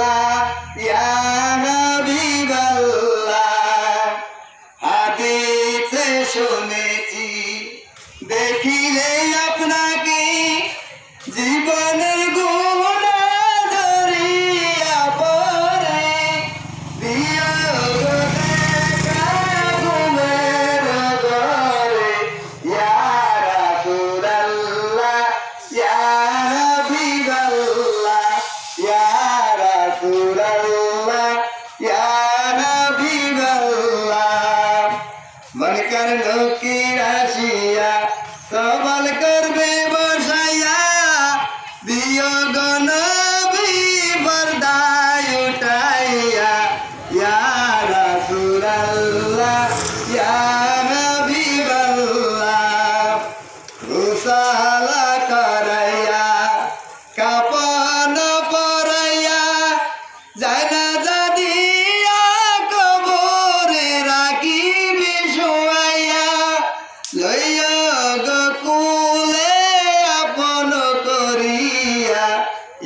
আল্লাহ রাসূলাল্লাহ ইয়া হাবিবাল্লাহ মনকার নকির আসিয়া সবাল করবে বসাইয়া দিও গনবি বরদায় উঠাইয়া ইয়া রাসূলুল্লাহ ইয়া হাবিবাল্লাহ রুসালা